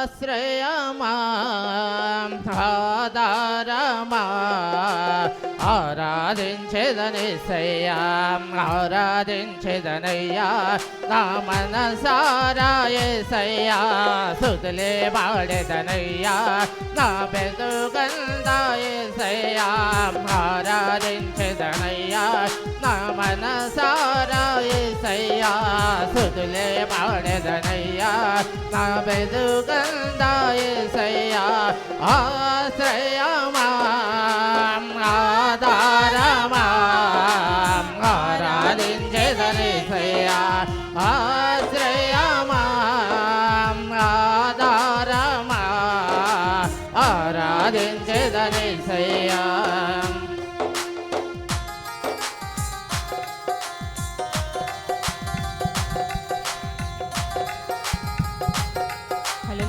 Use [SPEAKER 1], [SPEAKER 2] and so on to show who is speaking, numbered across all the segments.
[SPEAKER 1] ఆశ్రయమా ఆధారమా ఆరాధించేదనయ్యా నా మనసారా సయ్యా సుతులే బాడెదనయ్యా నా బెదుగందా సయ్యా ఆరాధించేదనయ్యా నా మనసారా సయ్యా సుతులే బాడెదనయ్యా నా బెదుగందా సయ్యా ఆశ్రయమా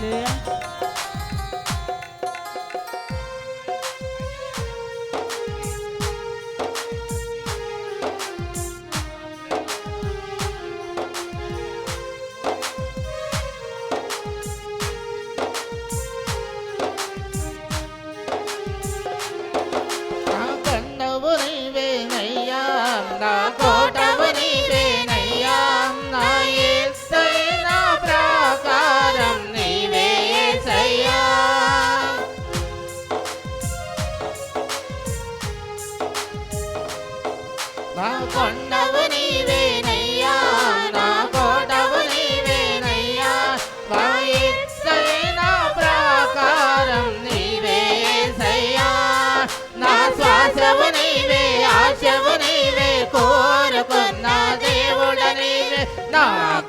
[SPEAKER 1] Olha.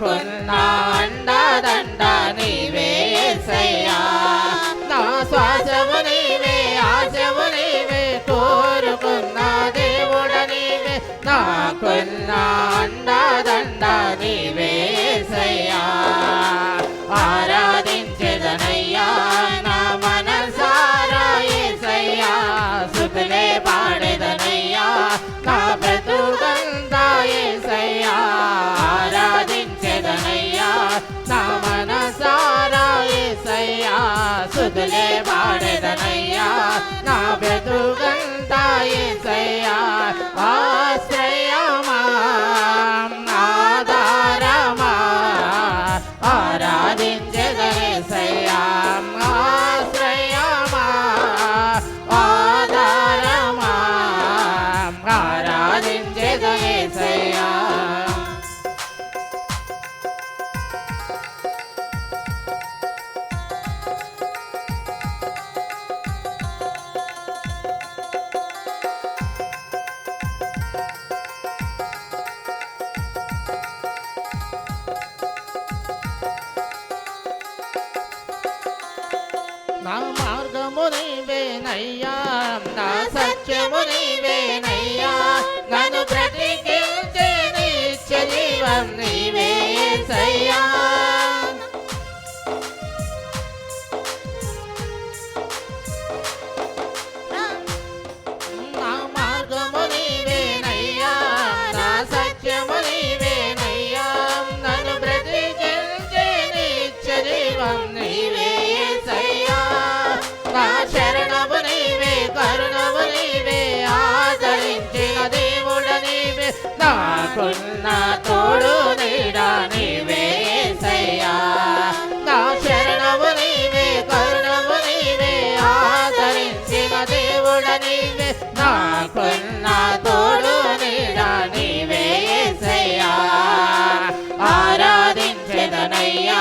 [SPEAKER 1] నాకున్న అండదండ నీవే యేసయ్యా నా శ్వాసవు నీవే ఆశవు నీవే కోరుకున్న దేవుడ నీవే. నాకున్న అండదండ నీవే సుతులే పాడెదనయ్యా నా బ్రతుకంతా యేసయ్యా ఆశ్రయమా ఆధారమా ఆరాధించదనేసయ్యా నా మార్గము నీవేనయ్యా నా సత్యము నీవేనయ్యా. నన్ను బ్రతికించే నిత్య జీవం నాకున్న తోడు నీడా నీవే సయ్యా నా శరణము నీవే కరుణము నీవే ఆదరించిన దేవుడ నీవే. నాకున్న తోడు నీడా నీవే సయ్యా ఆరాధించదనయ్యా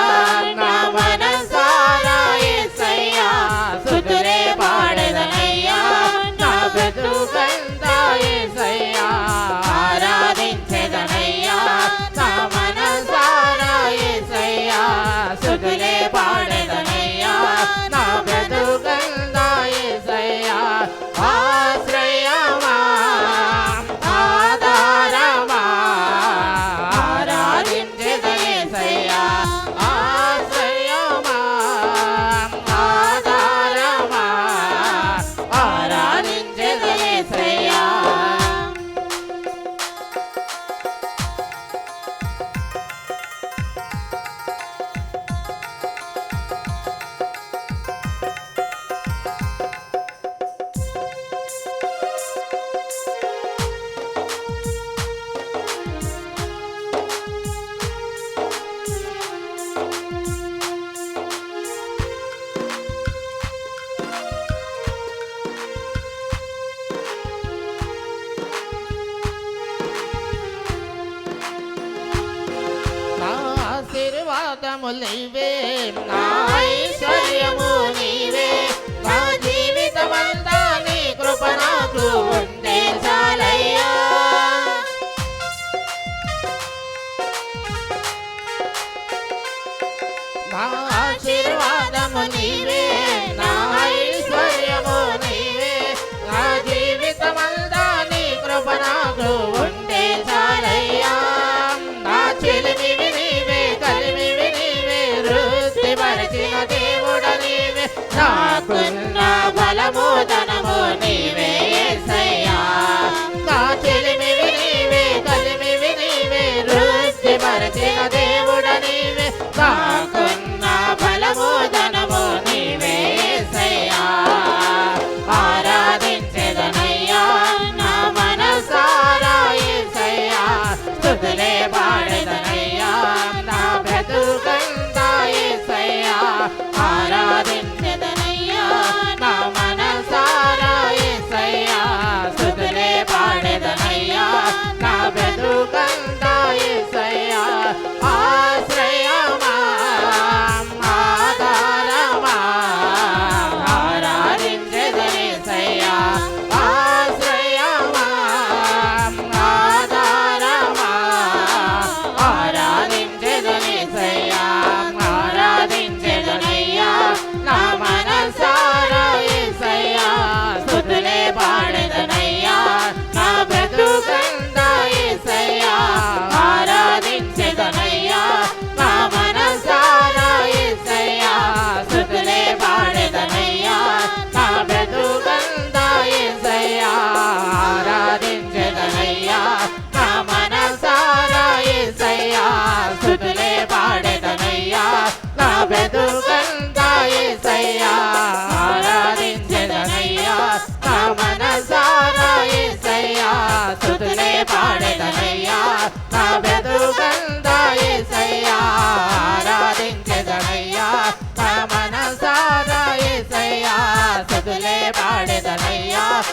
[SPEAKER 1] పర్వతము నీవే నా ఐశ్వర్యము నీవే నా ఆశీర్వాదము నీవే కన్నా బలమోదనము నీవే. morning, the layoff.